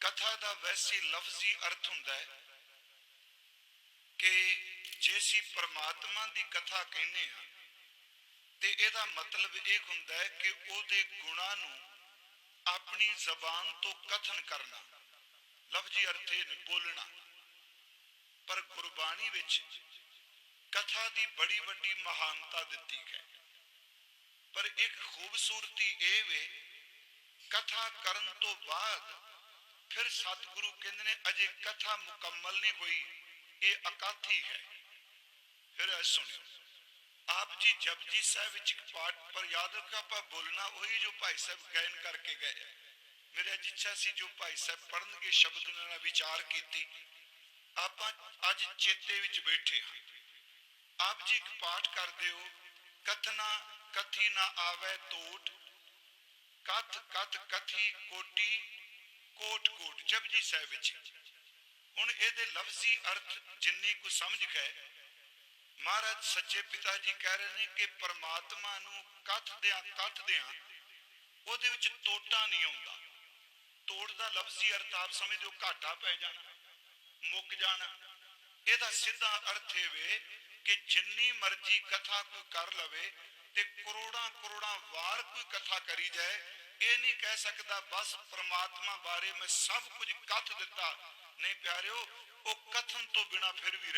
ਕਥਾ ਦਾ ਵੈਸੇ ਲਫ਼ਜ਼ੀ ਅਰਥ ਹੁੰਦਾ ਹੈ ਕਿ ਜੇ ਅਸੀਂ ਪਰਮਾਤਮਾ ਦੀ ਕਥਾ ਕਹਿੰਦੇ ਆ ਤੇ ਇਹਦਾ ਮਤਲਬ ਇਹ ਹੁੰਦਾ ਹੈ ਕਿ ਉਹਦੇ ਗੁਣਾਂ ਨੂੰ ਆਪਣੀ ਜ਼ਬਾਨ ਤੋਂ ਕਥਨ ਕਰਨਾ, ਲਫ਼ਜ਼ੀ ਅਰਥ ਇਹ ਬੋਲਣਾ। ਪਰ ਗੁਰਬਾਣੀ ਵਿੱਚ ਕਥਾ ਦੀ ਬੜੀ ਵੱਡੀ ਮਹਾਨਤਾ ਦਿੱਤੀ ਹੈ ਪਰ ਇੱਕ ਖੂਬਸੂਰਤੀ ਇਹ ਵੇ, ਕਥਾ ਕਰਨ ਤੋਂ ਬਾਅਦ ਫਿਰ ਸਤਿਗੁਰੂ ਕਹਿੰਦੇ ਨੇ, ਅਜੇ ਕਥਾ ਮੁਕੰਮਲ ਨਹੀਂ ਹੋਈ, ਇਹ ਅਕਾਥੀ ਹੈ। ਫਿਰ ਇਹ ਸੁਣਿਓ, ਆਪ ਜੀ ਜਪਜੀ ਸਾਹਿਬ ਵਿੱਚ ਇੱਕ ਪਾਠ ਪਰ ਯਾਦ ਰੱਖੋ ਆਪਾਂ ਬੋਲਣਾ ਉਹੀ ਜੋ ਭਾਈ ਸਾਹਿਬ ਗਾਇਨ ਕਰਕੇ ਗਏ ਆ। ਅੱਜ ਇੱਛਾ ਸੀ ਜੋ ਭਾਈ ਸਾਹਿਬ ਪੜਨਗੇ ਸ਼ਬਦ ਨਾਲ ਵਿਚਾਰ ਕੀਤੀ। ਆਪਾਂ ਅੱਜ ਚੇਤੇ ਵਿੱਚ ਬੈਠੇ ਹਾਂ। ਆਪ ਜੀ ਇੱਕ ਪਾਠ ਕਰਦੇ ਹੋ, ਕਥਨਾ, ਕਥੀ ਨਾ ਆਵੇ ਟੋਟ ਕਥ ਕਥ, ਕਥੀ ਕੋਟੀ ਕੋਟ ਕੋਟ ਜਪਜੀ ਸਾਹਿਬ ਵਿੱਚ। ਹੁਣ ਇਹਦੇ ਲਫ਼ਜ਼ੀ ਅਰਥ ਜਿੰਨੀ ਕੁ ਸਮਝ ਗਏ, ਮਹਾਰਾਜ ਸੱਚੇ ਪਿਤਾ ਜੀ ਕਹਿ ਰਹੇ ਨੇ ਕਿ ਪਰਮਾਤਮਾ ਨੂੰ ਕਥਦਿਆਂ ਕਥਦਿਆਂ ਉਹਦੇ ਵਿੱਚ ਟੋਟਾ ਨਹੀਂ ਆਉਂਦਾ। ਤੋੜ ਦਾ ਲਫ਼ਜ਼ੀ ਅਰਥ ਆਪ ਸਮਝਦੇ ਹੋ, ਘਾਟਾ ਪੈ ਜਾਣਾ, ਮੁੱਕ ਜਾਣਾ। ਇਹਦਾ ਸਿੱਧਾ ਅਰਥ ਇਹ ਵੇ ਕਿ ਜਿੰਨੀ ਮਰਜ਼ੀ ਕਥਾ ਕੋਈ ਕਰ ਲਵੇ ਤੇ ਕਰੋੜਾਂ ਕਰੋੜਾਂ ਵਾਰ ਕੋਈ ਕਥਾ ਕਰੀ ਜਾਏ ਇਹ ਨਹੀਂ ਕਹਿ ਸਕਦਾ, ਬਸ ਪ੍ਰਮਾਤਮਾ ਬਾਰੇ ਮੈਂ ਸਭ ਕੁਝ ਕਥ ਦਿੱਤਾ। ਨਹੀਂ ਪਿਆਰਿਓ, ਉਹ ਕਥਨ ਤੋਂ ਬਿਨਾ ਫਿਰ ਵੀ ਰਹਿ